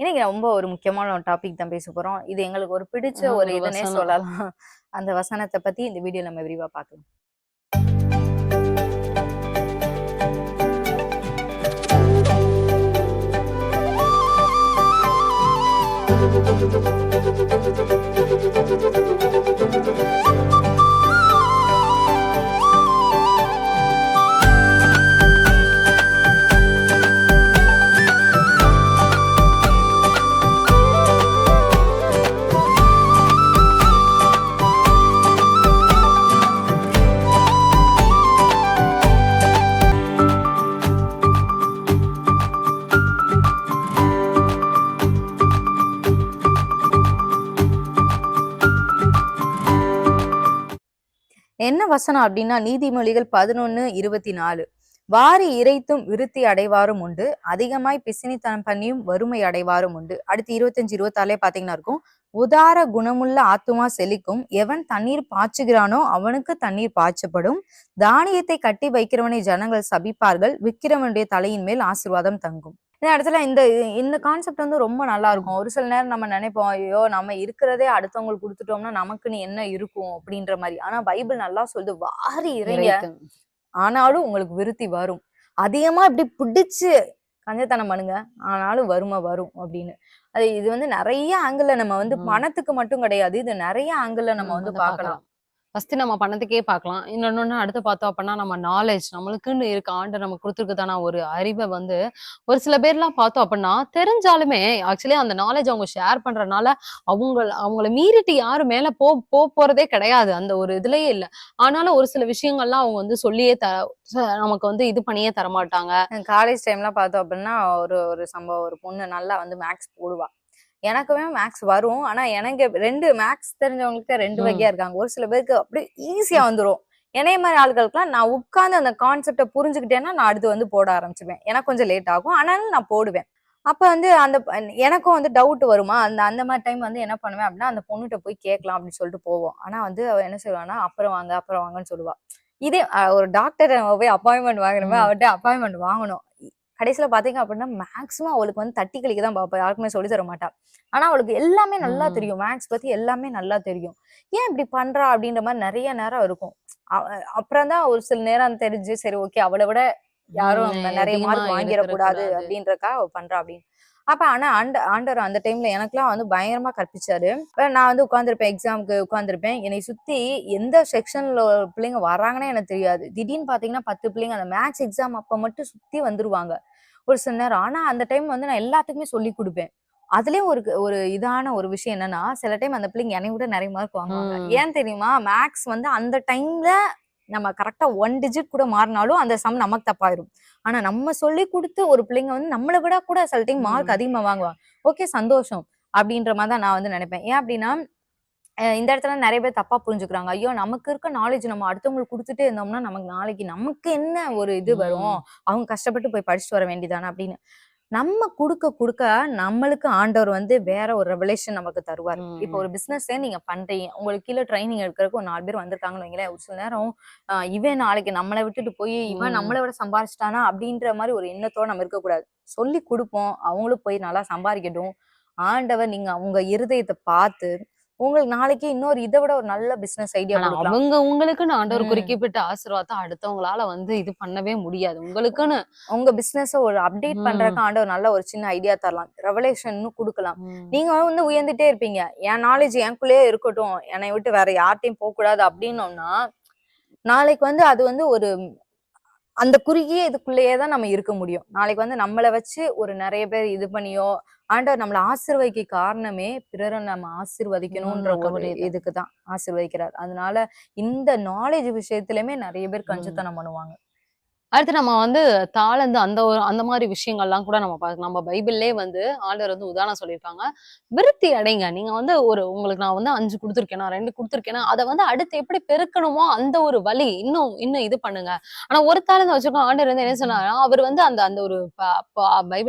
இன்னைக்கு ரொம்ப ஒரு முக்கியமான ஒரு டாபிக் தான் பேச போறோம். இது எங்களுக்கு ஒரு பிடிச்ச ஒரு ஒரு இதுனே வசனம். சொல்லலாம். அந்த வசனத்தை பத்தி இந்த வீடியோ நம்ம விரிவா பார்க்கலாம். என்ன வசனம் அப்படின்னா நீதிமொழிகள் பதினொன்னு இருபத்தி நாலு வாரி இறைத்தும் விருத்தி அடைவாரும் உண்டு. அதிகமாய் பிசினித்தனம் பண்ணியும் வறுமை அடைவாரும் உண்டு. அடுத்து இருபத்தஞ்சு இருபத்தாலே பாத்தீங்கன்னா இருக்கும். உதார குணமுள்ள ஆத்துமா செழிக்கும். எவன் தண்ணீர் பாய்ச்சுகிறானோ அவனுக்கு தண்ணீர் பாய்ச்சப்படும். தானியத்தை கட்டி வைக்கிறவனை ஜனங்கள் சபிப்பார்கள். விக்கிறவனுடைய தலையின் மேல் ஆசிர்வாதம் தங்கும். இந்த இடத்துல இந்த இந்த கான்செப்ட் வந்து ரொம்ப நல்லா இருக்கும் ஒரு சில நேரம் நம்ம நினைப்போம் ஐயோ நம்ம இருக்கிறதே அடுத்தவங்களுக்கு கொடுத்துட்டோம்னா நமக்குன்னு என்ன இருக்கும்? அப்படின்ற மாதிரி. ஆனா பைபிள் நல்லா சொல்லுது வாரி இறைங்க. ஆனாலும் உங்களுக்கு விருத்தி வரும். அதிகமா இப்படி பிடிச்சு கஞ்சத்தனம் பண்ணுங்க ஆனாலும் வறுமை வரும் அப்படின்னு. அது இது வந்து நிறைய ஆங்கிள் நம்ம வந்து. பணத்துக்கு மட்டும் கிடையாது. இது நிறைய ஆங்கிள் நம்ம வந்து பார்க்கலாம். ஃபஸ்ட்டு நம்ம பணத்துக்கே பார்க்கலாம். இன்னொன்று அடுத்து பார்த்தோம் அப்படின்னா நம்ம நாலேஜ் நம்மளுக்குன்னு இருக்க ஆண்டு நம்ம கொடுத்துருக்குதான ஒரு அறிவை வந்து ஒரு சில பேர்லாம் பார்த்தோம் அப்படின்னா தெரிஞ்சாலுமே ஆக்சுவலி அந்த நாலேஜ் அவங்க ஷேர் பண்ணுறனால அவங்க அவங்கள மீறிட்டு யாரும் மேலே போ போ போறதே கிடையாது. அந்த ஒரு இதுலயே இல்லை. ஆனாலும் ஒரு சில விஷயங்கள்லாம் அவங்க வந்து சொல்லியே த நமக்கு வந்து இது பண்ணியே தரமாட்டாங்க. காலேஜ் டைம்லாம் பார்த்தோம் அப்படின்னா ஒரு ஒரு சம்பவம். ஒரு பொண்ணு நல்லா வந்து மேக்ஸ் போடுவா. எனக்குமே மேக்ஸ் வரும். ஆனா எனக்கு ரெண்டு மேக்ஸ் தெரிஞ்சவங்களுக்கு ரெண்டு. வகையா இருக்காங்க. ஒரு சில பேருக்கு அப்படியே ஈஸியா வந்துரும். என்னைய மாதிரி ஆட்களுக்குலாம் நான் உட்கார்ந்து அந்த கான்செப்டை புரிஞ்சுக்கிட்டேன்னா நான் அடுத்து வந்து போட ஆரம்பிச்சிருவேன். எனக்கு கொஞ்சம் லேட் ஆகும். ஆனாலும் நான் போடுவேன். அப்ப வந்து அந்த எனக்கும் வந்து டவுட் வருமா? அந்த அந்த மாதிரி டைம் வந்து என்ன பண்ணுவேன் அப்படின்னா அந்த பொண்ணுகிட்ட போய் கேட்கலாம் அப்படின்னு சொல்லிட்டு போவோம். ஆனா வந்து அவ என்ன சொல்லுவான்னா அப்புறம் வாங்க அப்புறம் வாங்கன்னு சொல்லுவா. இதே ஒரு டாக்டர் போய் அப்பாயின்மெண்ட் வாங்கணுமே. அவர்கிட்ட அப்பாயின்மெண்ட் வாங்கணும். கடைசியில பாத்தீங்க அப்படின்னா மேக்ஸிமம் அவளுக்கு வந்து தட்டி கழிக்க தான் பாப்பா யாருக்குமே சொல்லி தர மாட்டா. ஆனா அவளுக்கு எல்லாமே நல்லா. தெரியும். மேக்ஸ் பத்தி எல்லாமே நல்லா தெரியும். ஏன் இப்படி பண்றா அப்படின்ற மாதிரி நிறைய நேரம் இருக்கும். அப்புறம் தான் ஒரு சில நேரம் தெரிஞ்சு சரி ஓகே அவளை விட யாரும் நிறைய மார்க் வாங்கிடக்கூடாது. அப்படின்றக்கா அவ பண்றா அப்படின்னு. அப்ப ஆனா ஆண்ட ஆண்டவர் அந்த டைம்ல எனக்குலாம் வந்து பயங்கரமா கற்பிச்சாரு. நான் வந்து உட்காந்துருப்பேன் எக்ஸாமுக்கு உட்காந்துருப்பேன் என்னை சுத்தி எந்த செக்ஷன்ல பிள்ளைங்க வர்றாங்கன்னே எனக்கு தெரியாது. திடீர்னு பாத்தீங்கன்னா பத்து பிள்ளைங்க அந்த மேக்ஸ் எக்ஸாம் அப்ப மட்டும் சுத்தி வந்துருவாங்க. ஒரு சில நேரம். ஆனா அந்த டைம் வந்து நான் எல்லாத்துக்குமே சொல்லி கொடுப்பேன். அதுலயும் ஒரு ஒரு இதான ஒரு விஷயம் என்னன்னா சில டைம் அந்த பிள்ளைங்க என்னை விட நிறைய மார்க் வாங்குவாங்க. ஏன் தெரியுமா? மேக்ஸ் வந்து அந்த டைம்ல நம்ம கரெக்டா ஒன் டிஜிட் கூட மாறினாலும் அந்த சம் நமக்கு தப்பாயிரும். ஆனா நம்ம சொல்லி கொடுத்து ஒரு பிள்ளைங்க வந்து நம்மளை விட கூட சில டைம் மார்க். அதிகமா வாங்குவாங்க ஓகே சந்தோஷம் அப்படின்ற மாதிரி தான் நான் வந்து நினைப்பேன். ஏன் அப்படின்னா இந்த இடத்துல நிறைய பேர் தப்பா புரிஞ்சுக்கிறாங்க. ஐயோ நமக்கு இருக்க நாலேஜ் நம்ம அடுத்தவங்களுக்கு கொடுத்துட்டே இருந்தோம்னா நமக்கு நாளைக்கு நமக்கு என்ன ஒரு இது வரும். அவங்க கஷ்டப்பட்டு போய் படிச்சுட்டு வர வேண்டியதானே அப்படின்னு. நம்ம கொடுக்க கொடுக்க நம்மளுக்கு ஆண்டவர் வந்து வேற ஒரு ரெவலேஷன் நமக்கு தருவார். இப்போ ஒரு பிசினஸ் நீங்க பண்றீங்க உங்களுக்கு கீழே ட்ரைனிங் எடுக்கிறதுக்கு ஒரு நாலு பேர் வந்திருக்காங்கன்னு வைங்களேன் ஒரு சில நேரம் இவன் நாளைக்கு நம்மளை விட்டுட்டு போய் இவன். நம்மளை விட சம்பாரிச்சிட்டானா அப்படின்ற மாதிரி ஒரு எண்ணத்தோட நம்ம இருக்கக்கூடாது. சொல்லி கொடுப்போம் அவங்களும் போய் நல்லா சம்பாதிக்கட்டும். ஆண்டவர் நீங்க அவங்க இருதயத்தை பார்த்து உங்களுக்கு நாளைக்கு இன்னொரு இதை விட ஒரு நல்ல பிசினஸ் ஐடியா அவங்க உங்களுக்குன்னு ஆண்டவர் ம். குறிப்பிட்ட ஆசீர்வாதத்தை அடுத்தவங்களால வந்து இது பண்ணவே முடியாது உங்களுக்குன்னு உங்க பிசினஸ் ஒரு அப்டேட். பண்றதுக்கு ஆண்டவர் நல்ல ஒரு சின்ன ஐடியா தரலாம் ரெவலேஷன் கொடுக்கலாம். நீங்க வந்து உயர்ந்துட்டே இருப்பீங்க என் நாலேஜ் எனக்குள்ளேயே இருக்கட்டும் என்னை விட்டு வேற யார்ட்டையும் போக கூடாது அப்படின்னோம்னா நாளைக்கு வந்து அது வந்து ஒரு அந்த குறுகிய இதுக்குள்ளேயே தான் நம்ம இருக்க முடியும். நாளைக்கு வந்து நம்மளை வச்சு ஒரு நிறைய பேர் இது பண்ணியோ ஆண்டவர் நம்மளை ஆசீர்வதிக்க காரணமே பிறரை நம்ம ஆசீர்வதிக்கணும்ன்ற ஒரு. இதுக்கு தான் ஆசீர்வதிக்கிறார். அதனால இந்த நாலேஜ் விஷயத்திலுமே நிறைய பேர் கஞ்சத்தனம் பண்ணுவாங்க. அடுத்து நம்ம வந்து தாளந்து அந்த ஒரு அந்த மாதிரி விஷயங்கள்லாம் கூட நம்ம பார்க்கலாம் நம்ம பைபிள்லே வந்து ஆண்டவர் வந்து உதாரணம் சொல்லியிருக்காங்க. விருத்தி அடைங்க. நீங்க வந்து ஒரு உங்களுக்கு நான் வந்து அஞ்சு கொடுத்துருக்கேனா ரெண்டு கொடுத்துருக்கேனா அதை வந்து அடுத்து எப்படி பெருக்கணுமோ அந்த ஒரு வழி இன்னும் இன்னும் இது பண்ணுங்க. ஆனா ஒரு தாளந்து வச்சிருக்கோம் ஆண்டவர் வந்து என்ன சொன்னாரா அவர் வந்து அந்த அந்த ஒரு ப-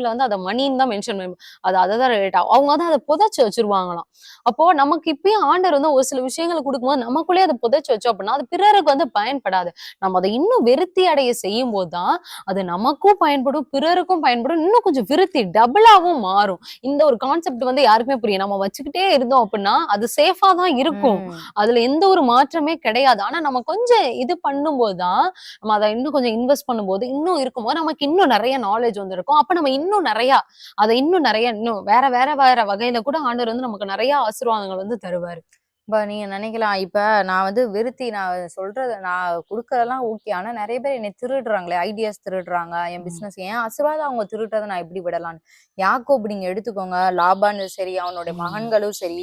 வந்து அதை மணின்னு தான் மென்ஷன் பண்ணி அது அதை தான் ரேட் ஆகும் அவங்க வந்து அதை புதைச்சு வச்சிருவாங்களாம். அப்போ நமக்கு இப்பயும் ஆண்டவர் வந்து ஒரு சில விஷயங்களை கொடுக்கும்போது நமக்குள்ளேயே அதை புதைச்சு வச்சோம் அப்படின்னா அது பிறருக்கு வந்து பயன்படாது. நம்ம அதை இன்னும் வெறுத்தி அடைய செய்யும் பண்ணும்போது தான் அது நமக்கும் பயன்படும் பிறருக்கும் பயன்படும் இன்னும் கொஞ்சம் விருத்தி டபுளாவும் மாறும். இந்த ஒரு கான்செப்ட் வந்து யாருக்குமே புரியும். நம்ம வச்சுக்கிட்டே இருந்தோம் அப்படின்னா அது சேஃபா தான் இருக்கும். அதுல எந்த ஒரு மாற்றமே கிடையாது. ஆனா நம்ம கொஞ்சம் இது பண்ணும்போது தான் நம்ம அதை இன்னும் கொஞ்சம் இன்வெஸ்ட் பண்ணும்போது இன்னும் இருக்கும்போது நமக்கு இன்னும் நிறைய நாலேஜ் வந்து இருக்கும் அப்ப நம்ம இன்னும் நிறைய அதை இன்னும் நிறைய இன்னும் வேற வேற வேற வகையில கூட ஆண்டவர் வந்து நமக்கு நிறைய ஆசீர்வாதங்கள் வந்து தருவாரு. இப்ப நீங்க நினைக்கலாம். இப்ப நான் வந்து விருத்தி நான் சொல்றது நான் குடுக்கறதெல்லாம் ஓகே ஆனா நிறைய பேர் என்னை திருடுறாங்களே ஐடியாஸ் திருடுறாங்க. என் ம். பிசினஸ் ஏன் ஆசீர்வாதம் அவங்க திருடுறதை நான் எப்படி விடலான்னு யாக்கோப் நீங்க எடுத்துக்கோங்க. லாபான்னு சரி அவனுடைய. மகன்களும் சரி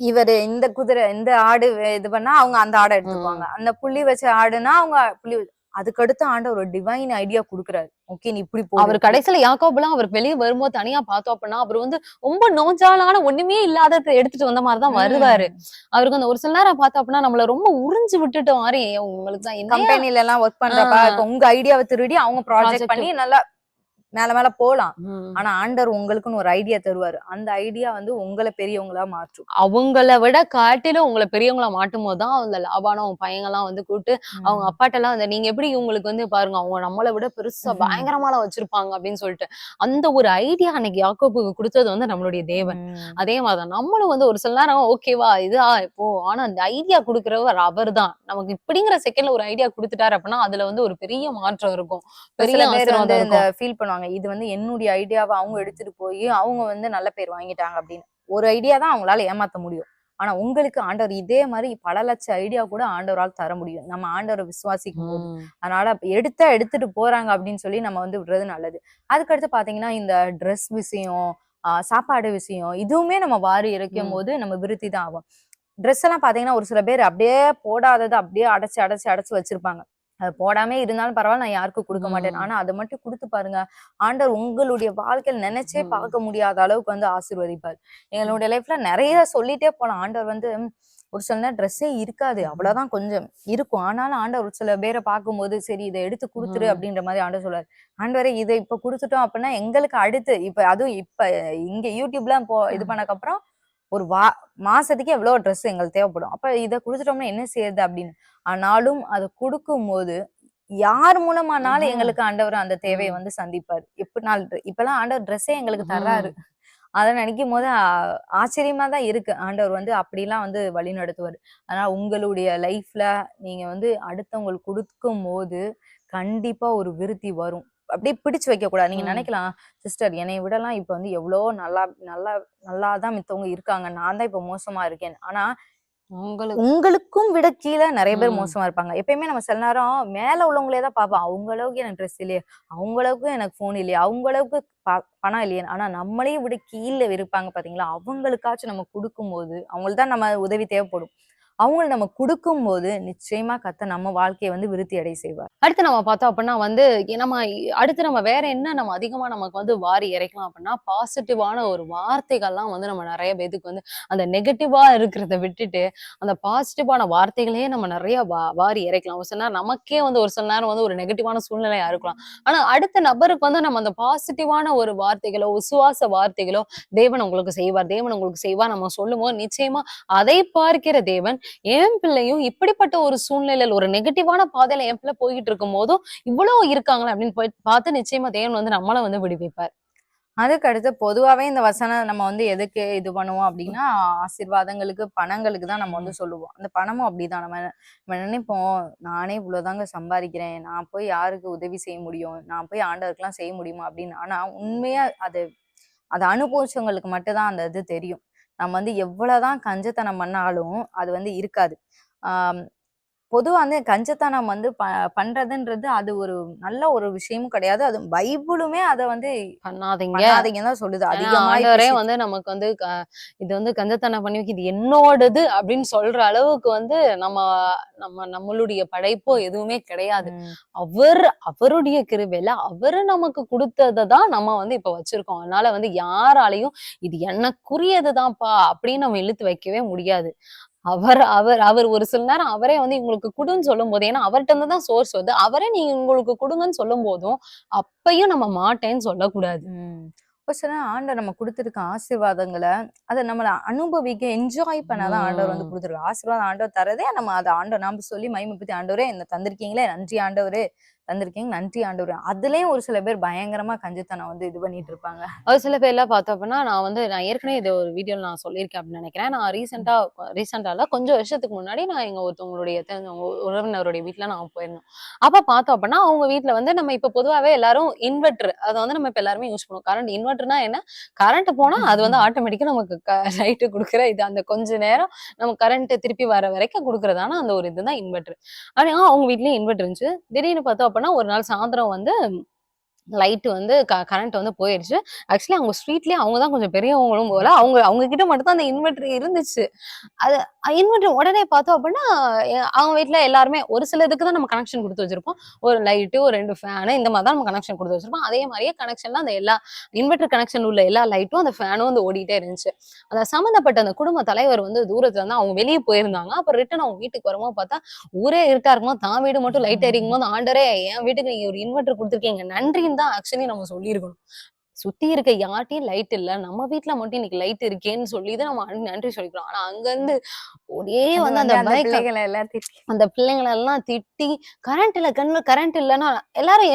இவரு இந்த குதிரை இந்த ஆடு இது பண்ணா அவங்க அந்த ஆடை எடுத்துக்குவாங்க அந்த புள்ளி வச்ச ஆடுனா அவங்க புள்ளி அதுக்கடுத்து ஆண்ட ஒரு டிவைன் ஐடியா குடுக்குறாரு. ஓகே நீ இப்படி போ. அவர் கடைசியில யாக்கோபெல்லாம் அவர் வெளியே வரும்போது தனியா பார்த்தோம் அப்படின்னா அவர் வந்து ரொம்ப நோஞ்சாலான ஒண்ணுமே இல்லாததை எடுத்துட்டு வந்த மாதிரி தான் வருவாரு. அவருக்கு அந்த ஒரு சில நேரம் பார்த்தோம் அப்படின்னா நம்மள ரொம்ப உறிஞ்சு விட்டுட்ட மாதிரி உங்களுக்கு தான் கம்பெனில எல்லாம் ஒர்க் பண்றப்ப உங்க ஐடியாவை திருடி அவங்க ப்ராஜெக்ட். பண்ணி நல்லா மேல மேல போலாம். ஆனா ஆண்டர் உங்களுக்குன்னு ஒரு ஐடியா தருவாரு. அந்த ஐடியா வந்து உங்களை பெரியவங்களா மாற்றும். அவங்கள விட காட்டிலும் உங்களை பெரியவங்கள மாட்டும் போது தான் அந்த லாபானம் அவங்க பையங்கெல்லாம் வந்து கூப்பிட்டு அவங்க அப்பாட்ட எல்லாம் அந்த நீங்க எப்படி இவங்களுக்கு வந்து பாருங்க அவங்க நம்மளை விட பெருசா. பயங்கரமாலாம் வச்சிருப்பாங்க அப்படின்னு சொல்லிட்டு. அந்த ஒரு ஐடியா அன்னைக்கு யாக்கோபுக்கு கொடுத்தது வந்து நம்மளுடைய தேவன். அதே மாதிரிதான் நம்மளும் வந்து ஒரு சில நேரம் ஓகேவா இதா இப்போ ஆனா அந்த ஐடியா கொடுக்கறவர் அவர் தான் நமக்கு இப்படிங்கிற செகண்ட்ல ஒரு ஐடியா கொடுத்துட்டாரு அப்படின்னா அதுல வந்து ஒரு பெரிய மாற்றம் இருக்கும். பெரிய வந்து ஃபீல் பண்ணுவாங்க இது வந்து என்னுடைய ஐடியாவை அவங்க எடுத்துட்டு போய் அவங்க வந்து நல்ல பேர் வாங்கிட்டாங்க அப்படின்னு. ஒரு ஐடியா தான் அவங்களால ஏமாத்த முடியும். ஆனா உங்களுக்கு ஆண்டவர் இதே மாதிரி பல லட்சம் ஐடியா கூட ஆண்டவரால் தர முடியும். நம்ம ஆண்டவரை விசுவாசிக்கும் போது. அதனால எடுத்தா எடுத்துட்டு போறாங்க அப்படின்னு சொல்லி நம்ம வந்து விடுறது நல்லது. அதுக்கடுத்து பாத்தீங்கன்னா இந்த ட்ரெஸ் விஷயம் ஆஹ் சாப்பாடு விஷயம் இதுவுமே நம்ம வாரி இறைக்கும். போது நம்ம விருத்தி தான் ஆகும். ட்ரெஸ் எல்லாம் பாத்தீங்கன்னா ஒரு சில பேர் அப்படியே போடாதது அப்படியே அடைச்சு அடைச்சு அடைச்சு வச்சிருப்பாங்க. அது போடாமே இருந்தாலும் பரவாயில்ல நான் யாருக்கும் கொடுக்க மாட்டேன். ஆனா அதை மட்டும் கொடுத்து பாருங்க ஆண்டவர் உங்களுடைய வாழ்க்கையில் நினைச்சே. பார்க்க முடியாத அளவுக்கு வந்து ஆசீர்வதிப்பார் எங்களுடைய லைஃப்ல நிறைய சொல்லிட்டே போலாம் ஆண்டவர் வந்து ஒரு சில நேரம் ட்ரெஸ்ஸே இருக்காது. அவ்வளவுதான் கொஞ்சம் இருக்கும் ஆனாலும் ஆண்டவர் ஒரு சில பேரை பார்க்கும்போது சரி இதை எடுத்து கொடுத்துரு. அப்படின்ற மாதிரி ஆண்டவர் சொல்றாரு ஆண்டவரே இதை இப்ப கொடுத்துட்டோம் அப்படின்னா எங்களுக்கு அடுத்து இப்ப அதுவும் இப்ப இங்க யூடியூப்லாம் போ இது. பண்ணக்கப்புறம் ஒரு வா மாசத்துக்கு எவ்வளவு ட்ரெஸ் எங்களுக்கு தேவைப்படும் அப்ப இதை கொடுத்துட்டோம்னா என்ன செய்யுது அப்படின்னு ஆனாலும் அதை கொடுக்கும் போது யார் மூலமானாலும். எங்களுக்கு ஆண்டவர் அந்த தேவையை. வந்து சந்திப்பாரு இப்ப நாள் இப்பெல்லாம் ஆண்டவர் ட்ரெஸ்ஸே எங்களுக்கு தர்றாரு. அதை நினைக்கும் போது ஆச்சரியமா தான் இருக்கு ஆண்டவர் வந்து அப்படிலாம் வந்து வழி நடத்துவார் அதனால உங்களுடைய லைஃப்ல நீங்க வந்து அடுத்தவங்களுக்கு கொடுக்கும் போது கண்டிப்பா ஒரு விருத்தி வரும் அப்படியே பிடிச்சு வைக்க கூடாது நீங்க. நினைக்கலாம் சிஸ்டர் என்னை விடலாம் இப்ப வந்து எவ்வளோ நல்லா நல்லா நல்லா தான் மித்தவங்க இருக்காங்க. நான் தான் இப்ப மோசமா இருக்கேன். ஆனா உங்களுக்கு உங்களுக்கும் விட கீழே நிறைய பேர். மோசமா இருப்பாங்க. எப்பயுமே நம்ம சில நேரம் மேல உள்ளவங்களே தான் பார்ப்போம். அவங்க அளவுக்கு எனக்கு ட்ரெஸ் இல்லையே அவங்க அளவுக்கு எனக்கு ஃபோன் இல்லையே அவங்க அளவுக்கு ப- பணம் இல்லையே. ஆனா நம்மளையும் விட கீழே இருப்பாங்க பாத்தீங்களா? அவங்களுக்காச்சும் நம்ம கொடுக்கும்போது அவங்களுக்கு தான் நம்ம உதவி தேவைப்படும். அவங்களை நம்ம கொடுக்கும் போது நிச்சயமா கத்த நம்ம வாழ்க்கையை வந்து விருத்தி அடை செய்வார். அடுத்து நம்ம பார்த்தோம் அப்படின்னா வந்து நம்ம அடுத்து நம்ம வேற என்ன நம்ம அதிகமா நமக்கு வந்து வாரி இறைக்கலாம் அப்படின்னா பாசிட்டிவான ஒரு வார்த்தைகள்லாம் வந்து நம்ம நிறைய பேத்துக்கு வந்து அந்த நெகட்டிவா இருக்கிறத விட்டுட்டு அந்த பாசிட்டிவான வார்த்தைகளையே நம்ம நிறைய வா வாரி இறைக்கலாம். ஒரு சில நேரம் நமக்கே வந்து ஒரு சில நேரம் வந்து ஒரு நெகட்டிவான சூழ்நிலையா இருக்கலாம். ஆனா அடுத்த நபருக்கு வந்து நம்ம அந்த பாசிட்டிவான ஒரு வார்த்தைகளோ விசுவாச வார்த்தைகளோ தேவன் உங்களுக்கு செய்வார். தேவன் உங்களுக்கு செய்வார். நம்ம சொல்லும் போது நிச்சயமா அதை பார்க்கிற தேவன் என் பிள்ளையும் இப்படிப்பட்ட ஒரு சூழ்நிலையில் ஒரு நெகட்டிவான பாதையில என் பிள்ளை போய்கிட்டு இருக்கும் போதும் இவ்வளவு இருக்காங்களே அப்படின்னு போய் பார்த்து நிச்சயமா தேவன் வந்து நம்மள வந்து விடுவிப்பார். அதுக்கு அடுத்து பொதுவாவே இந்த வசனம் நம்ம வந்து எதுக்கு இது பண்ணுவோம் அப்படின்னா ஆசீர்வாதங்களுக்கு பணங்களுக்கு தான் நம்ம வந்து சொல்லுவோம். அந்த பணமும் அப்படிதான். நம்ம நம்ம நினைப்போம் நானே இவ்வளவுதாங்க சம்பாதிக்கிறேன் நான் போய் யாருக்கு உதவி செய்ய முடியும் நான் போய் ஆண்டவருக்குலாம் செய்ய முடியுமா அப்படின்னு. ஆனா உண்மையா அது அதை அனுபவிச்சவங்களுக்கு மட்டும்தான் அந்த இது தெரியும். நம்ம வந்து எவ்வளவுதான் கஞ்சத்தனம் பண்ணாலும் அது வந்து இருக்காது. ஆஹ் பொதுவா வந்து கஞ்சத்தனம் வந்து ப பண்றதுன்றது அது ஒரு நல்ல ஒரு விஷயமும் கிடையாது. அது பைபிளுமே அதை வந்து பண்ணாதீங்க. பண்ணாதீங்கன்னு தான் சொல்லுது. ஏன்னா அதிகமா ஆண்டவரே வந்து நமக்கு வந்து இது வந்து கஞ்சத்தனம் பண்ணி வைக்க இது என்னோடது அப்படின்னு சொல்ற அளவுக்கு வந்து நம்ம நம்ம நம்மளுடைய படைப்போ எதுவுமே கிடையாது. அவர் அவருடைய கிருபையில அவரு நமக்கு கொடுத்ததை தான் நம்ம வந்து இப்ப வச்சிருக்கோம். அதனால வந்து யாராலையும் இது எனக்குரியதுதான்ப்பா அப்படின்னு நம்ம இழுத்து வைக்கவே முடியாது. அவர் அவர் அவர் ஒரு சில நேரம் அவரே வந்து உங்களுக்கு கொடுன்னு சொல்லும் போது ஏன்னா அவர்கிட்ட இருந்து தான் சோர்ஸ் வருது. அவரே நீங்க உங்களுக்கு கொடுங்கன்னு சொல்லும் போதும் அப்பயும் நம்ம மாட்டேன்னு சொல்லக்கூடாது. ஒரு சில நேரம் ஆண்டவர் நம்ம கொடுத்திருக்க ஆசீர்வாதங்களை அதை நம்மள அனுபவிக்க என்ஜாய் பண்ணாதான் ஆண்டவர் வந்து உம் கொடுத்துருக்க ஆசீர்வாதம் ஆண்டவர் தரதே நம்ம அதை ஆண்டவர் நாம சொல்லி மகிமை பத்தி ஆண்டவரே என்ன தந்திருக்கீங்களே. நன்றி ஆண்டவரே. தந்திருக்கீங்க. நன்றி ஆண்டவர். அதுலயும் ஒரு சில பேர் பயங்கரமா கஞ்சித்தனம் வந்து இது பண்ணிட்டு இருப்பாங்க. ஒரு சில பேர்லாம் பார்த்தோம் அப்படின்னா நான் வந்து நான் ஏற்கனவே இது ஒரு வீடியோவில் நான் சொல்லியிருக்கேன் அப்படின்னு நினைக்கிறேன். நான் ரீசெண்டா ரீசெண்டால கொஞ்சம் வருஷத்துக்கு முன்னாடி நான் எங்க ஒருத்தவங்களுடைய தெரிஞ்சவங்க உறவினருடைய வீட்டில் நான் போயிருந்தோம். அப்ப பார்த்தோம் அப்படின்னா அவங்க வீட்டில் வந்து நம்ம இப்ப பொதுவாகவே எல்லாரும் இன்வெர்டர் அதை வந்து நம்ம இப்ப எல்லாருமே யூஸ் பண்ணுவோம். கரண்ட் இன்வெர்டர்னா என்ன? கரண்ட் போனா அது வந்து ஆட்டோமேட்டிக்கா நமக்கு லைட்டு கொடுக்குற இது. அந்த கொஞ்ச நேரம் நம்ம கரண்ட் திருப்பி வர வரைக்கும் கொடுக்கறதான அந்த ஒரு இதுதான் இன்வெர்டர் ஆனா அவங்க வீட்லயும் இன்வெர்டர் இருந்துச்சு. திடீர்னு பார்த்தோம் அப்படின்னா ஒரு நாள் சாயந்தரம் வந்து லைட்டு வந்து க கரண்ட் வந்து போயிடுச்சு ஆக்சுவலி அவங்க ஸ்ட்ரீட்லேயே அவங்க தான் கொஞ்சம் பெரியவங்களும் போல. அவங்க அவங்க கிட்ட மட்டும் தான் அந்த இன்வெர்டர் இருந்துச்சு. அது இன்வெர்டர் உடனே பார்த்தோம் அப்படின்னா அவங்க வீட்டில் எல்லாருமே ஒரு சில இதுக்கு தான் நம்ம கனெக்ஷன் கொடுத்து வச்சிருப்போம். ஒரு லைட்டு ஒரு ரெண்டு ஃபேனு இந்த மாதிரி தான் நம்ம கனெக்ஷன் கொடுத்து வச்சிருப்போம். அதே மாதிரியே கனெக்ஷன்ல அந்த எல்லா இன்வெர்டர் கனெக்ஷன் உள்ள எல்லா லைட்டும் அந்த ஃபேனும் வந்து ஓடிட்டே இருந்துச்சு. அந்த சம்மந்தப்பட்ட அந்த குடும்ப தலைவர் வந்து தூரத்துல இருந்து அவங்க வெளியே போயிருந்தாங்க. அப்புறம் ரிட்டன் அவங்க வீட்டுக்கு வரும்போது பார்த்தா ஊரே இருட்டா தான் வீடு மட்டும் லைட் எரிக்கும் போது ஆண்டரே என் வீட்டுக்கு நீங்க ஒரு இன்வெர்டர் கொடுத்துருக்கீங்க. நன்றின்னு தான் ஆக்சுவலி நம்ம சொல்லியிருக்கணும். சுத்தி இருக்க யார்ட்டையும் லைட் இல்ல. நம்ம வீட்ல மட்டும் இன்னைக்கு லைட் இருக்கேன்னு சொல்லி தான் நம்ம நன்றி சொல்லிக்கிறோம். ஆனா அங்க இருந்து ஒரே வந்து அந்த பிள்ளைகளை எல்லாத்தையும் அந்த பிள்ளைங்களை எல்லாம் திட்டி கரண்ட் இல்ல கண்ணு கரண்ட் இல்லைன்னா எல்லாரும்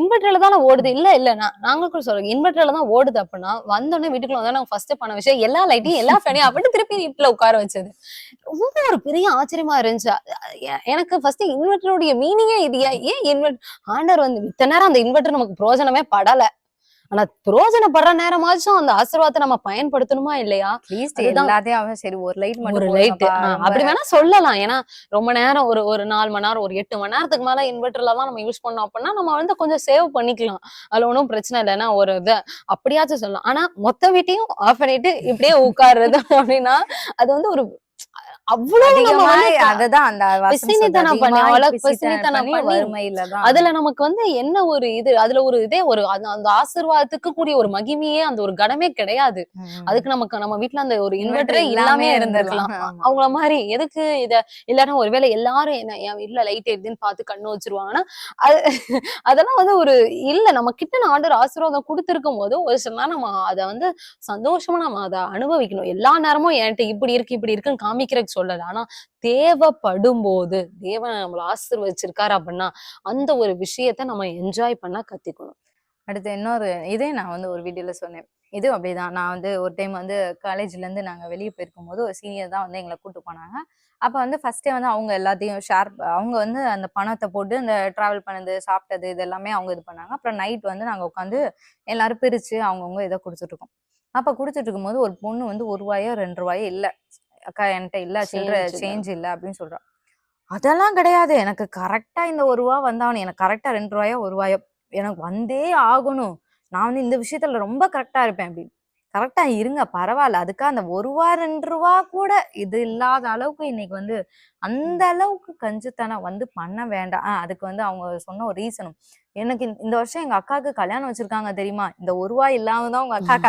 இன்வெர்டர்ல தானே ஓடுது? இல்ல இல்ல. நான் நாங்க கூட சொல்றோம். இன்வெர்டர்ல தான் ஓடுது அப்படின்னா வந்தோடனே வீட்டுக்குள்ள வந்தா நாங்க ஃபர்ஸ்ட் பண்ண விஷயம் எல்லா லைட்டையும் எல்லா ஃபேனையும் அப்படி திருப்பி வீட்டுல உட்கார வச்சது. ரொம்ப ஒரு பெரிய ஆச்சரியமா இருந்துச்சு. எனக்கு ஃபர்ஸ்ட் இன்வெர்டருடைய மீனிங்கே இது ஏன் இன்வெர்ட் ஆண்டர் வந்து இத்தனை நேரம் அந்த இன்வெர்டர் நமக்கு பிரயோஜனமே படல. ஆனா பிரயோஜனப்படுற நேரமாச்சும் அந்த ஆசீர்வாதத்தை நம்ம பயன்படுத்தணுமா இல்லையா. எல்லாத்தையும் சரி ஒரு லைட் ஒரு மட்டும் லைட் போடுங்கப்பா, ரொம்ப அப்படி வேணா சொல்லலாம். ஏன்னா ரொம்ப நேரம் ஒரு ஒரு நாலு மணி நேரம் ஒரு எட்டு மணி நேரத்துக்கு மேல இன்வெர்டர்ல தான் நம்ம யூஸ் பண்ணோம் அப்படின்னா நம்ம வந்து கொஞ்சம் சேவ் பண்ணிக்கலாம். அதுல ஒன்றும் பிரச்சனை இல்லை. ஏன்னா ஒரு இது அப்படியாச்சும் சொல்லலாம். ஆனா மொத்த வீட்டையும் ஆஃப் பண்ணிட்டு இப்படியே உட்காருறது அப்படின்னா அது வந்து ஒரு அவ்வளவு அதுதான் அந்த. பிசினித்தனம் பண்ணி, அவ்வளவு பண்ணி அதுல நமக்கு வந்து என்ன ஒரு இது அதுல ஒரு இதே ஒரு அந்த ஆசீர்வாதத்துக்கு கூடிய ஒரு மகிமையே அந்த ஒரு கடமே கிடையாது. அதுக்கு நமக்கு நம்ம வீட்ல அந்த ஒரு இன்வெர்டரே இல்லாமே இருந்திருக்கலாம். அவங்கள மாதிரி எதுக்கு இத இல்லைன்னா ஒருவேளை எல்லாரும் என்ன என் வீட்ல லைட் எரியுதுன்னு பார்த்து கண்ணு வச்சிருவாங்கன்னா? அது அதெல்லாம் வந்து ஒரு இல்ல. நம்ம கிட்ட ஆண்டர் ஆசீர்வாதம் கொடுத்திருக்கும் போது ஒரு சில நம்ம அதை வந்து சந்தோஷமா நம்ம அதை அனுபவிக்கணும். எல்லா நேரமும் என்கிட்ட இப்படி இருக்கு இப்படி இருக்குன்னு காமிக்கிறதுக்கு சொல்லலை. ஆனால் தேவைப்படும் போது தேவன் நம்மளை ஆசீர்வச்சிருக்காரு அப்படின்னா அந்த ஒரு விஷயத்த நம்ம என்ஜாய் பண்ண கத்துக்கணும். அடுத்து இன்னொரு இதே நான் வந்து ஒரு வீடியோல சொன்னேன். இதுவும் அப்படிதான். நான் வந்து ஒரு டைம் வந்து காலேஜ்ல இருந்து நாங்க வெளியே போயிருக்கும் போது ஒரு சீனியர் தான் வந்து எங்களை கூட்டு போனாங்க. அப்ப வந்து ஃபர்ஸ்டே வந்து அவங்க எல்லாத்தையும் ஷேர் அவங்க வந்து அந்த பணத்தை போட்டு அந்த டிராவல் பண்ணது சாப்பிட்டது இது எல்லாமே அவங்க இது பண்ணாங்க. அப்புறம் நைட் வந்து நாங்க உட்காந்து எல்லாரும் பிரிச்சு அவங்கவுங்க இதை கொடுத்துட்டு இருக்கோம். அப்ப கொடுத்துட்டு இருக்கும்போது ஒரு பொண்ணு வந்து ஒரு ரூபாயோ ரெண்டு ரூபாயோ இல்லை. அக்கா என்கிட்ட இல்ல சில்லற. சேஞ்ச் இல்ல அப்படின்னு சொல்றா. அதெல்லாம் கிடையாது. எனக்கு கரெக்டா இந்த ஒரு ரூபா வந்தாவணும் எனக்கு கரெக்டா ரெண்டு ரூபாயோ ஒரு ரூபாயோ எனக்கு வந்தே ஆகணும். நான் வந்து இந்த விஷயத்துல ரொம்ப கரெக்டா இருப்பேன் அப்படின்னு. கரெக்டா இருங்க பரவாயில்ல. அதுக்காக அந்த ஒரு ரூபா ரெண்டு ரூபா கூட இது இல்லாத அளவுக்கு இன்னைக்கு வந்து அந்த அளவுக்கு கஞ்சுத்தனம் வந்து பண்ண வேண்டாம். அதுக்கு வந்து அவங்க சொன்ன ஒரு ரீசனும் எனக்கு இந்த- வருஷம் எங்க அக்காவுக்கு கல்யாணம் வச்சிருக்காங்க தெரியுமா? இந்த ஒரு ரூபா இல்லாம தான் உங்க அக்கா ம்.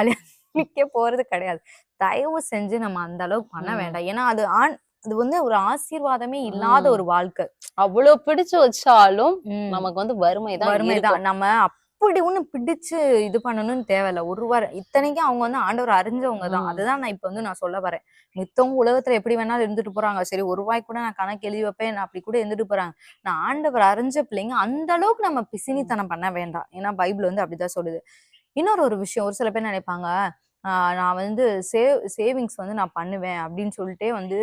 கல்யாணிக்க போறது கிடையாது. தயவு செஞ்சு நம்ம அந்த அளவுக்கு பண்ண. வேண்டாம். ஏன்னா அது ஆண் அது வந்து ஒரு ஆசீர்வாதமே இல்லாத. ஒரு வாழ்க்கை. அவ்வளவு பிடிச்சு வச்சாலும். நமக்கு வந்து வறுமை தான் வறுமைதான் நம்ம அப்படி ஒண்ணு பிடிச்சு இது பண்ணணும்னு தேவையில்ல. ஒரு ரூபா இத்தனைக்கும் அவங்க வந்து ஆண்டவர் அறிஞ்சவங்க தான். அதுதான் நான் இப்ப வந்து நான் சொல்ல வரேன். மித்தவங்க உலகத்துல எப்படி வேணாலும் இருந்துட்டு போறாங்க. சரி ஒரு ரூபாய் கூட நான் கணக்கு எழுதி வைப்பேன். நான் அப்படி கூட இருந்துட்டு போறாங்க. நான் ஆண்டவர் அறிஞ்ச பிள்ளைங்க அந்த அளவுக்கு நம்ம பிசினித்தனம் பண்ண வேண்டாம். ஏன்னா பைபிள் வந்து அப்படிதான் சொல்லுது. இன்னொரு ஒரு விஷயம் ஒரு சில பேர் நினைப்பாங்க ஆஹ் நான் வந்து சேவ் சேவிங்ஸ் வந்து நான் பண்ணுவேன் அப்படின்னு சொல்லிட்டே வந்து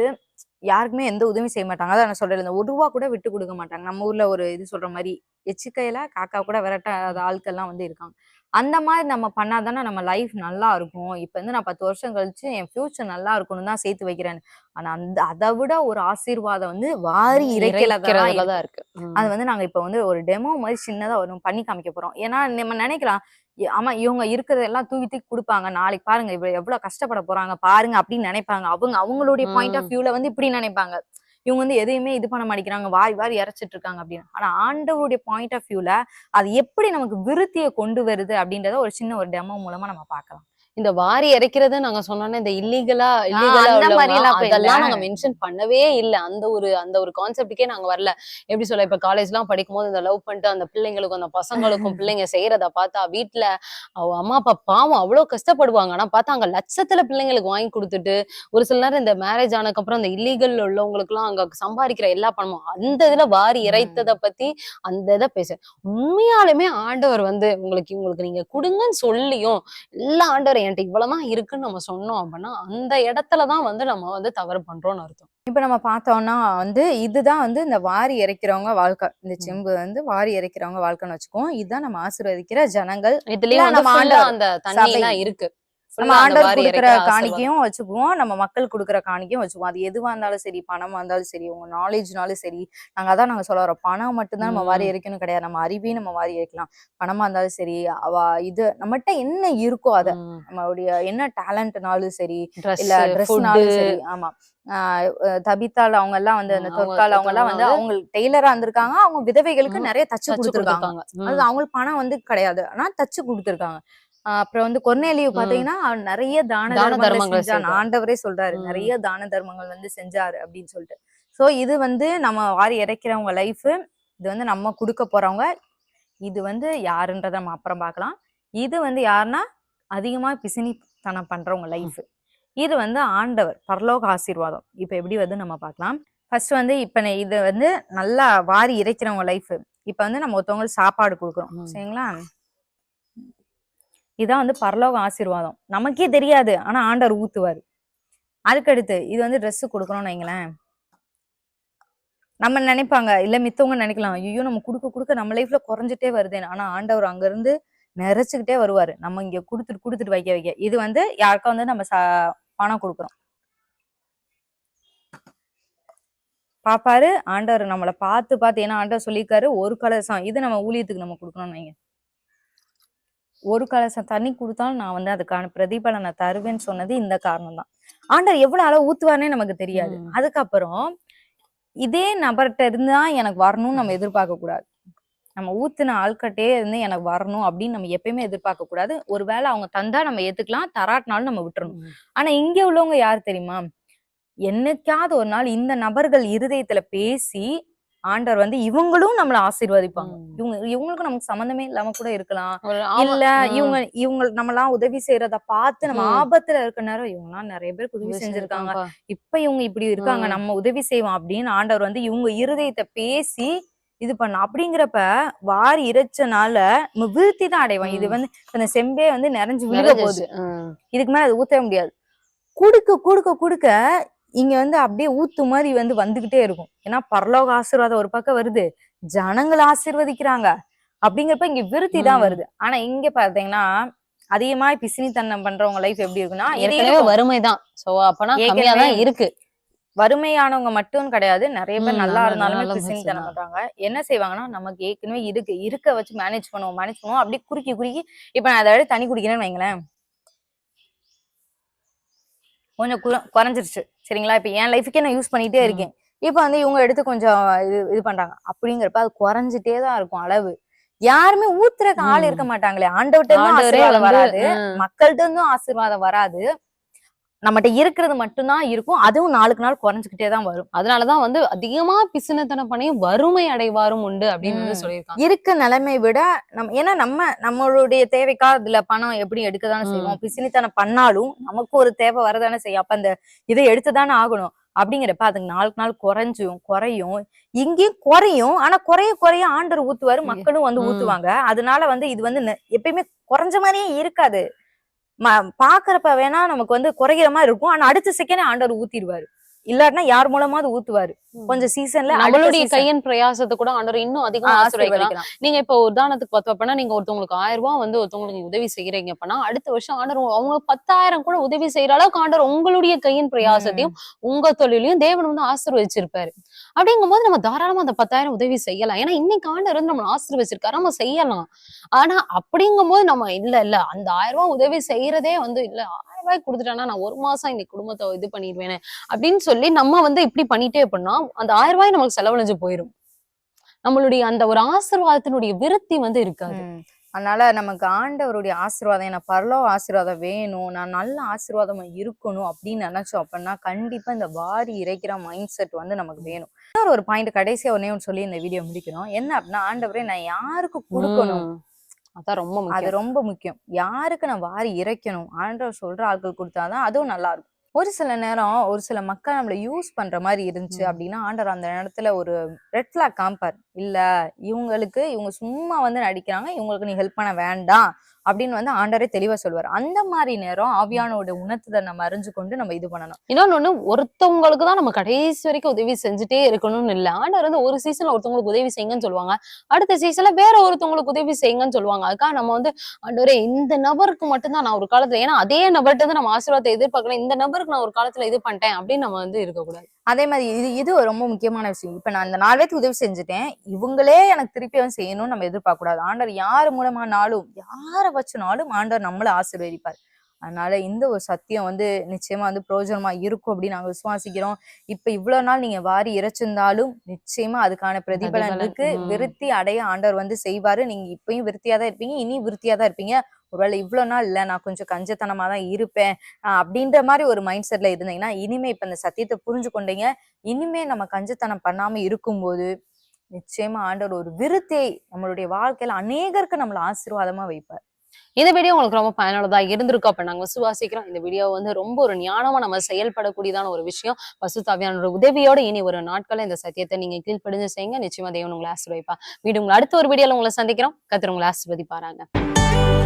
யாருக்குமே எந்த உதவியும் செய்ய மாட்டாங்க. அதான் நான் சொல்றேன் இந்த ஒரு ரூபா கூட விட்டு கொடுக்க மாட்டாங்க. நம்ம ஊர்ல ஒரு இது சொல்ற மாதிரி எச்சிக்கையில காக்கா கூட விரட்டாத ஆட்கள்லாம் வந்து இருக்காங்க. அந்த மாதிரி நம்ம பண்ணாதானே நம்ம லைஃப் நல்லா இருக்கும். இப்ப வந்து நான் பத்து வருஷம் கழிச்சு என் ஃபியூச்சர் நல்லா இருக்கணும் தான் சேர்த்து வைக்கிறேன். ஆனா அந்த அதை விட ஒரு ஆசீர்வாதம் வந்து வாரி இறைக்கல தான் இருக்கு. அது வந்து நாங்க இப்ப வந்து ஒரு டெமோ மாதிரி சின்னதா ஒரு பண்ணி காமிக்க போறோம். ஏன்னா நம்ம நினைக்கலாம் "ஏ, ஆமா இவங்க இருக்கிறதெல்லாம் தூக்கி தூக்கி கொடுப்பாங்க. நாளைக்கு பாருங்க இவ எவ்வளவு கஷ்டப்பட போறாங்க பாருங்க அப்படின்னு நினைப்பாங்க. அவங்க அவங்களுடைய பாயிண்ட் ஆஃப். வியூல வந்து இப்படி நினைப்பாங்க. இவங்க வந்து எதையுமே இது பண்ண மாட்டேங்கிறாங்க வாரி வாரி இறைச்சிட்டு இருக்காங்க அப்படின்னு. ஆனா ஆண்டவருடைய பாயிண்ட் ஆஃப் வியூல அது எப்படி நமக்கு விருத்தியை கொண்டு வருது அப்படின்றத ஒரு சின்ன ஒரு டெமோ மூலமா நம்ம பார்க்கலாம். இந்த வாரி இறைக்கிறது நாங்க சொன்னோன்னே இந்த இல்லீகலா இல்லீகலா. அதெல்லாம் நாங்க மென்ஷன் பண்ணவே இல்ல. அந்த ஒரு அந்த ஒரு கான்செப்டுக்கே நாங்க வரல. எப்படி சொல்ல இப்ப காலேஜ் எல்லாம் படிக்கும் போது இந்த லவ் பண்ணிட்டு அந்த பிள்ளைங்களுக்கும் அந்த பசங்களுக்கும் பிள்ளைங்க செய்யறத பார்த்தா வீட்டுல அவ அம்மா அப்பா பாவம் அவ்வளவு கஷ்டப்படுவாங்க. ஆனா பார்த்தா அங்க லட்சத்துல பிள்ளைங்களுக்கு வாங்கி கொடுத்துட்டு ஒரு சில நேரம் இந்த மேரேஜ் ஆனதுக்கு அப்புறம் இந்த இல்லீகல் உள்ளவங்களுக்கு எல்லாம் அங்க சம்பாதிக்கிற எல்லா பணமும் அந்த இதுல வாரி இறைத்ததை பத்தி அந்த இதை பேச. உண்மையாலுமே ஆண்டவர் வந்து உங்களுக்கு உங்களுக்கு நீங்க கொடுங்கன்னு சொல்லியும் எல்லா ஆண்டவர் என்கிட்ட இவ்வளவுதான் இருக்குன்னு நம்ம சொன்னோம் அப்படின்னா அந்த இடத்துலதான் வந்து நம்ம வந்து தவறு பண்றோம்னு அர்த்தம். இப்ப நம்ம பார்த்தோம்னா வந்து இதுதான் வந்து இந்த வாரி இறைக்கிறவங்க வாழ்க்கை. இந்த. செம்பு வந்து வாரி இறைக்கிறவங்க வாழ்க்கைன்னு வச்சுக்குவோம். இதுதான் நம்ம ஆசீர்வதிக்கிற ஜனங்கள். இதுலயும் நம்ம அந்த தண்ணி. இருக்கு. நம்ம ஆண்டவர் வாரி கொடுக்குற. காணிக்கையும் வச்சுக்குவோம் நம்ம மக்கள் கொடுக்குற காணிக்கையும் வச்சுக்குவோம் அது எதுவா இருந்தாலும் சரி பணமா இருந்தாலும் சரி உங்க நாலேஜ்னாலும் சரி நாங்க அதான் நாங்க சொல்ல வரோம் பணம் மட்டும்தான் நம்ம வாரி. இறைக்கணும் கிடையாது நம்ம அறிவையும் நம்ம வாரி இறைக்கலாம் பணமா இருந்தாலும் சரி அவ இது நம்மகிட்ட என்ன இருக்கோ அத. நம்மளுடைய என்ன டேலண்ட்னாலும் சரி இல்ல ட்ரெஸ்னாலும் சரி ஆமா தபித்தாள் அவங்க எல்லாம் வந்து அந்த தொற்கால் அவங்க எல்லாம் வந்து அவங்க டெய்லரா இருந்திருக்காங்க அவங்க விதவைகளுக்கு. நிறைய தச்சு கொடுத்துருக்காங்க. அது. அவங்களுக்கு பணம் வந்து கிடையாது ஆனா தச்சு கொடுத்துருக்காங்க அப்புறம் வந்து கொர்நேலியு ம். பாத்தீங்கன்னா நிறைய தான தர்மங்களை. ஆண்டவரே சொல்றாரு. நிறைய தான தர்மங்கள் வந்து செஞ்சாரு அப்படின்னு சொல்லிட்டு. சோ இது வந்து நம்ம வாரி இறைக்கிறவங்க லைஃப் இது வந்து நம்ம கொடுக்க போறவங்க இது வந்து யாருன்றத நம்ம அப்புறம் பார்க்கலாம் இது வந்து யாருன்னா அதிகமா பிசினித்தனம் பண்றவங்க லைஃப் இது வந்து ஆண்டவர் பரலோக ஆசீர்வாதம். இப்ப எப்படி வந்து நம்ம பார்க்கலாம் ஃபர்ஸ்ட் வந்து இப்ப இது வந்து நல்லா வாரி இறைக்கிறவங்க லைஃப் இப்ப வந்து நம்ம ஒருத்தவங்களுக்கு சாப்பாடு கொடுக்குறோம். சரிங்களா? இதான் வந்து பரலோக ஆசீர்வாதம். நமக்கே தெரியாது. ஆனா ஆண்டவர் ஊத்துவார். அதுக்கடுத்து இது வந்து ட்ரெஸ் கொடுக்கணும்னு வைங்களேன். நம்ம நினைப்பாங்க இல்ல மித்தவங்க நினைக்கலாம். ஐயோ நம்ம கொடுக்க கொடுக்க நம்ம லைஃப்ல குறைஞ்சிட்டே வருதேன்னு ஆனா ஆண்டவர் அங்க இருந்து நிறைச்சுக்கிட்டே வருவாரு. நம்ம இங்க கொடுத்துட்டு கொடுத்துட்டு வைக்க வைக்க. இது வந்து யாருக்கா வந்து நம்ம ச- பணம் கொடுக்குறோம். பாப்பாரு ஆண்டவர் நம்மளை பார்த்து பார்த்து ஏன்னா ஆண்டவர் சொல்லியிருக்காரு ஒரு கலர் கலசம். இது நம்ம ஊழியத்துக்கு நம்ம கொடுக்கணும்னு வைங்க. ஒரு கலசம் தண்ணி கொடுத்தாலும் நான் வந்து அதுக்கான பிரதிபலனை தருவேன்னு சொன்னது இந்த காரணம் தான் ஆண்டவர் எவ்வளவு அளவு ஊத்துவார்னே நமக்கு தெரியாது. அதுக்கப்புறம் இதே நபர்கிட்ட இருந்தா எனக்கு வரணும்னு நம்ம எதிர்பார்க்க கூடாது. நம்ம ஊத்துன ஆள்கிட்டே இருந்து எனக்கு வரணும் அப்படின்னு நம்ம எப்பயுமே எதிர்பார்க்க கூடாது. ஒருவேளை அவங்க தந்தா நம்ம ஏத்துக்கலாம் தராட்டினாலும் நம்ம விட்டுறணும். ஆனா இங்க உள்ளவங்க யார் தெரியுமா? என்னைக்காவது ஒரு நாள் இந்த நபர்கள் இருதயத்துல பேசி ஆண்டவர் வந்து இவங்களும் நம்மள ஆசீர்வதிப்பாங்க. இவங்க இவங்களுக்கும் நமக்கு சம்மந்தமே இல்லாம கூட இருக்கலாம். இல்ல. இவங்க இவங்க நம்மலாம் உதவி செய்யறத பார்த்து நம்ம. ஆபத்துல இருக்க நேரம் இவங்க எல்லாம் நிறைய பேருக்கு உதவி செஞ்சிருக்காங்க. இப்ப இவங்க இப்படி இருக்காங்க. நம்ம உதவி செய்வோம் அப்படின்னு ஆண்டவர் வந்து இவங்க இருதயத்தை பேசி இது பண்ண அப்படிங்கிறப்ப வாரி இறைச்சனால நம்ம விருத்தி தான் அடைவோம் இது. வந்து இந்த செம்பே வந்து நிறைஞ்சு விழுக போகுது. இதுக்கு மேல அது ஊத்தவே முடியாது குடுக்க குடுக்க குடுக்க இங்க வந்து அப்படியே ஊத்து மாதிரி வந்து வந்துகிட்டே இருக்கும். ஏன்னா பரலோக ஆசீர்வாதம் ஒரு பக்கம் வருது. ஜனங்கள் ஆசீர்வதிக்கிறாங்க. அப்படிங்கிறப்ப இங்க விருத்தி தான். வருது. ஆனா இங்க பாத்தீங்கன்னா அதிகமா பிசினித்தனம் பண்றவங்க லைஃப் எப்படி இருக்குன்னா ஏற்கனவே இருக்கும். வறுமைதான் சோ அப்பனா கம்மியா தான் இருக்கு. வறுமையானவங்க மட்டும் கிடையாது. நிறைய பேர் நல்லா இருந்தாலுமே பிசினித்தனம். பண்றாங்க. என்ன செய்வாங்கன்னா நமக்கு ஏற்கனவே இருக்கு. இருக்க வச்சு மேனேஜ் பண்ணுவோம் மேனேஜ் பண்ணுவோம். அப்படியே குறுக்கி குறுக்கி இப்ப நான் அதை தண்ணி குடிக்கிறேன்னு வைங்களேன். கொஞ்சம் குற- குறைஞ்சிருச்சு. சரிங்களா? இப்ப என் லைஃபுக்கே நான் யூஸ் பண்ணிட்டே. இருக்கேன். இப்ப வந்து இவங்க எடுத்து கொஞ்சம் இது இது பண்றாங்க. அப்படிங்கிறப்ப அது குறைஞ்சிட்டே தான் இருக்கும் அளவு. யாருமே ஊத்துறதுக்கு ஆள். இருக்க மாட்டாங்களே. ஆண்டவர்ட்ட இருந்தும் ஆண்டவரே ஆசீர்வாதம் வந்து வராது. மக்கள்கிட்ட இருந்தும் ஆசீர்வாதம் வராது. நம்மகிட்ட இருக்கிறது மட்டும்தான் இருக்கும். அதுவும் நாளுக்கு நாள் குறைஞ்சுக்கிட்டே தான் வரும். அதனாலதான் வந்து அதிகமா பிசினத்தனம் பண்ணி வறுமை அடைவாரும் உண்டு அப்படின்னு வந்து. சொல்லியிருக்காங்க. இருக்க நிலைமை விட நம்ம ஏன்னா நம்ம நம்மளுடைய தேவைக்கா இதுல பணம் எப்படி எடுக்கதானே. செய்வோம். பிசினித்தனம் பண்ணாலும் நமக்கு ஒரு தேவை வரதானே செய்யும். அப்ப அந்த இதை எடுத்துதானே ஆகணும். அப்படிங்கிறப்ப அதுக்கு நாளுக்கு நாள் குறைஞ்சும் குறையும். இங்கேயும் குறையும். ஆனா குறைய குறைய ஆண்டர் ஊத்துவாரு. மக்களும் வந்து. ஊத்துவாங்க. அதனால வந்து இது வந்து எப்பயுமே குறைஞ்ச மாதிரியே இருக்காது. ம- பாக்குறப்ப வேணா நமக்கு வந்து குறைகிற மாதிரி இருக்கும். ஆனா அடுத்த செகண்ட் ஆண்டவர் ஊத்திடுவாரு. இல்லாட்டினா யார் மூலமாவது ஊத்துவாரு. கொஞ்சம் சீசன்ல நம்மளுடைய கையின் பிரயாசத்தை கூட ஆண்டவர் இன்னும் அதிகமா ஆசீர்வதிக்கலாம். நீங்க இப்ப உதாரணத்துக்கு பார்த்தோம் அப்படின்னா நீங்க ஒருத்தவங்களுக்கு ஆயிரம் ரூபாய் வந்து ஒருத்தவங்களுக்கு உதவி செய்யறீங்க அப்படின்னா அடுத்த வருஷம் ஆண்டர் அவங்க பத்தாயிரம் கூட உதவி செய்யற அளவுக்கு ஆண்டர் உங்களுடைய கையின் பிரயாசத்தையும் உங்க தொழிலையும் தேவன் வந்து ஆசீர்வதிச்சிருப்பாரு. அப்படிங்கும் போது நம்ம தாராளமா அந்த பத்தாயிரம் உதவி செய்யலாம். ஏன்னா இன்னைக்கு ஆண்டர் வந்து நம்ம ஆசீர்வதிச்சிருக்காரு. நம்ம செய்யலாம். ஆனா அப்படிங்கும் போது நம்ம இல்ல இல்ல. அந்த ஆயிரம் ரூபாய் உதவி செய்யறதே வந்து இல்ல. ஆயிரம் ரூபாய் கொடுத்துட்டானா நான் ஒரு மாசம் இந்த குடும்பத்தை இது பண்ணிடுவேன் அப்படின்னு சொல்லி நம்ம வந்து இப்படி பண்ணிட்டே பண்ணா அந்த ஆயிரம் ரூபாய் நமக்கு செலவழிஞ்சு போயிரும். நம்மளுடைய அந்த ஒரு ஆசீர்வாதத்தினுடைய விருத்தி வந்து இருக்காது. அதனால நமக்கு ஆண்டவருடைய ஆசீர்வாதம் எனக்கு பரலோக ஆசீர்வாதம் வேணும் நான் நல்ல ஆசீர்வாதமா இருக்கணும் அப்படின்னு நினைச்சோம் அப்படின்னா கண்டிப்பா இந்த வாரி இறைக்கிற மைண்ட் செட் வந்து நமக்கு வேணும். இன்னொரு ஒரு பாயிண்ட் கடைசியா ஒன்னே ஒன்று சொல்லி இந்த வீடியோ முடிக்கணும் என்ன அப்படின்னா ஆண்டவரே நான் யாருக்கு கொடுக்கணும். அதான் ரொம்ப அது ரொம்ப முக்கியம். யாருக்கு நான் வாரி இறைக்கணும்? ஆண்டவர் சொல்ற ஆட்கள் கொடுத்தாதான் அதுவும் நல்லா இருக்கும். ஒரு சில நேரம் ஒரு சில மக்கள் நம்மள யூஸ் பண்ற மாதிரி இருந்துச்சு. அப்படின்னா ஆண்டவர் அந்த நேரத்துல ஒரு ரெட் ஃபிளாக் காமிப்பார் இல்ல இவங்களுக்கு இவங்க சும்மா வந்து நடிக்கிறாங்க இவங்களுக்கு நீ ஹெல்ப் பண்ண வேண்டாம் அப்படின்னு வந்து ஆண்டரே தெளிவா சொல்லுவார். அந்த மாதிரி நேரம் ஆவியானோட உணர்த்துதை நம்ம அறிஞ்சு கொண்டு நம்ம இது பண்ணணும். இன்னொன்னு ஒன்று ஒருத்தவங்களுக்கு தான் நம்ம கடைசி வரைக்கும் உதவி செஞ்சுட்டே இருக்கணும்னு இல்ல. ஆண்டர் வந்து ஒரு சீசன்ல ஒருத்தவங்களுக்கு உதவி செய்யுங்கன்னு சொல்லுவாங்க. அடுத்த சீசன்ல வேற ஒருத்தவங்களுக்கு உதவி செய்யுங்கன்னு சொல்லுவாங்க. அதுக்காக நம்ம வந்து ஆண்டவரே இந்த நபருக்கு மட்டும்தான் நான் ஒரு காலத்துல ஏன்னா அதே நபர்கிட்ட நம்ம ஆசீர்வாதத்தை எதிர்பார்க்கல இந்த நபருக்கு நான் ஒரு காலத்துல இது பண்ணிட்டேன் அப்படின்னு நம்ம வந்து இருக்கக்கூடாது. அதே மாதிரி இது இது ஒரு ரொம்ப முக்கியமான விஷயம். இப்ப நான் இந்த நாலு பேருக்கு உதவி செஞ்சுட்டேன். இவங்களே எனக்கு திருப்பி வந்து செய்யணும்னு நம்ம எதிர்பார்க்க கூடாது ஆண்டவர் யார் மூலமானாலும் யாரை வச்சுனாலும் ஆண்டவர் நம்மள ஆசீர்வதிப்பார். அதனால இந்த ஒரு சத்தியம் வந்து நிச்சயமா வந்து பிரயோஜனமா இருக்கும் அப்படின்னு நாங்க விசுவாசிக்கிறோம். இப்ப இவ்வளவு நாள் நீங்க வாரி இறைச்சிருந்தாலும் நிச்சயமா அதுக்கான பிரதிபலன் பிரதிபலன், இருக்கு. ம். விருத்தி அடைய ஆண்டவர் வந்து செய்வாரு. நீங்க இப்பயும் விருத்தியா தான் இருப்பீங்க. இனி விருத்தியா தான் இருப்பீங்க. ஒருவேளை இவ்வளோ நாள் இல்லை நான் கொஞ்சம் கஞ்சத்தனமாக தான் இருப்பேன் ஆஹ் அப்படின்ற மாதிரி ஒரு மைண்ட் செட்டில் இருந்தீங்கன்னா இனிமே இப்போ இந்த சத்தியத்தை புரிஞ்சு கொண்டீங்க. இனிமே நம்ம கஞ்சத்தனம் பண்ணாமல் இருக்கும்போது நிச்சயமா ஆண்டவர் ஒரு விருத்தை நம்மளுடைய வாழ்க்கையில அநேகருக்கு நம்மளை ஆசீர்வாதமா வைப்பார். இந்த வீடியோ உங்களுக்கு ரொம்ப பயனுள்ளதா இருந்திருக்கும். அப்ப நாங்க விசுவாசிக்கிறோம். இந்த வீடியோ வந்து ரொம்ப ஒரு ஞானமா நம்ம செயல்படக்கூடியதான ஒரு விஷயம். பசுத்தாவியான உதவியோட இனி ஒரு நாட்கள்ல இந்த சத்தியத்தை நீங்க கீழ்ப்படிஞ்சு செய்யுங்க. நிச்சயமா தேவன் உங்களை ஆசீர்வதிப்பா வீடு உங்களை அடுத்த ஒரு வீடியோல உங்களை சந்திக்கிறோம். கத்திர உங்களை ஆசீர்வதிப்பாராங்க